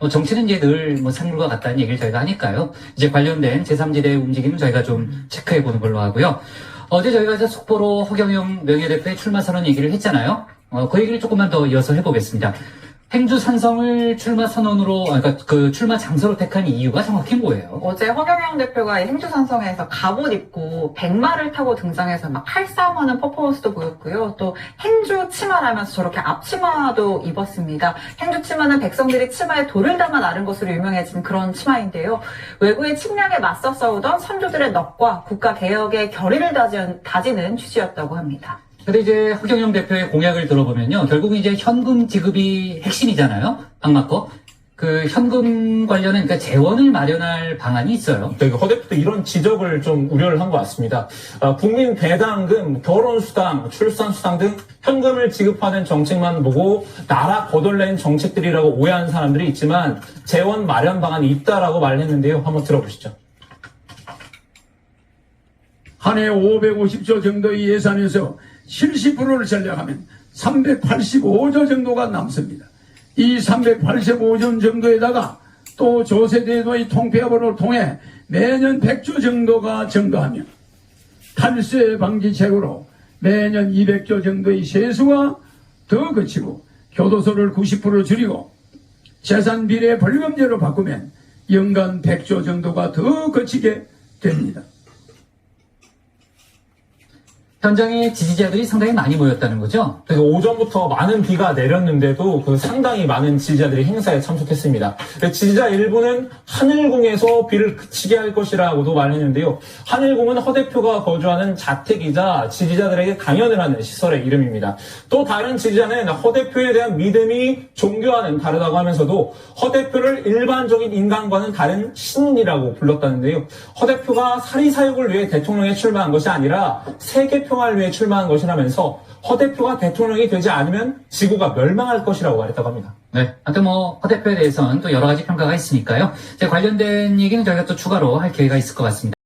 뭐 정치는 이제 늘 뭐 산물과 같다는 얘기를 저희가 하니까요. 이제 관련된 제3지대의 움직임은 저희가 좀 체크해 보는 걸로 하고요. 어제 저희가 이제 속보로 허경영 명예대표의 출마 선언 얘기를 했잖아요. 어, 그 얘기를 조금만 더 이어서 해보겠습니다. 행주 산성을 출마 선언으로, 아, 그러니까 그 출마 장소로 택한 이유가 정확히 뭐예요? 어제 허경영 대표가 이 행주산성에서 갑옷 입고 백마를 타고 등장해서 막 칼싸움하는 퍼포먼스도 보였고요. 또 행주 치마라면서 저렇게 앞치마도 입었습니다. 행주 치마는 백성들이 치마에 돌을 담아 나른 것으로 유명해진 그런 치마인데요. 외구의 침략에 맞서 싸우던 선조들의 넋과 국가 개혁의 결의를 다지는 취지였다고 합니다. 근데 이제 허경영 대표의 공약을 들어보면요. 결국은 이제 현금 지급이 핵심이잖아요. 방맞고. 그 현금 관련은 그러니까 재원을 마련할 방안이 있어요. 되게 허 대표도 이런 지적을 좀 우려를 한 것 같습니다. 아, 국민 배당금, 결혼수당, 출산수당 등 현금을 지급하는 정책만 보고 나라 거덜낸 정책들이라고 오해하는 사람들이 있지만 재원 마련 방안이 있다라고 말했는데요. 한번 들어보시죠. 한 해 550조 정도의 예산에서 70%를 전략하면 385조 정도가 남습니다. 이 385조 정도에다가 또 조세제도의 통폐합을 통해 매년 100조 정도가 증가하면 탈세 방지책으로 매년 200조 정도의 세수가 더 그치고 교도소를 90% 줄이고 재산 비례 벌금제로 바꾸면 연간 100조 정도가 더 거치게 됩니다. 현장에 지지자들이 상당히 많이 모였다는 거죠. 그래서 오전부터 많은 비가 내렸는데도 그 상당히 많은 지지자들이 행사에 참석했습니다. 지지자 일부는 하늘궁에서 비를 그치게 할 것이라고도 말했는데요. 하늘궁은 허 대표가 거주하는 자택이자 지지자들에게 강연을 하는 시설의 이름입니다. 또 다른 지지자는 허 대표에 대한 믿음이 종교와는 다르다고 하면서도 허 대표를 일반적인 인간과는 다른 신이라고 불렀다는데요. 허 대표가 사리사욕을 위해 대통령에 출마한 것이 아니라 세계 평화를 위해 출마한 것이라면서 허 대표가 대통령이 되지 않으면 지구가 멸망할 것이라고 말했다고 합니다. 네. 하여튼 뭐, 허 대표에 대해서는 또 여러 가지 평가가 있으니까요. 관련된 얘기는 저희가 또 추가로 할 기회가 있을 것 같습니다.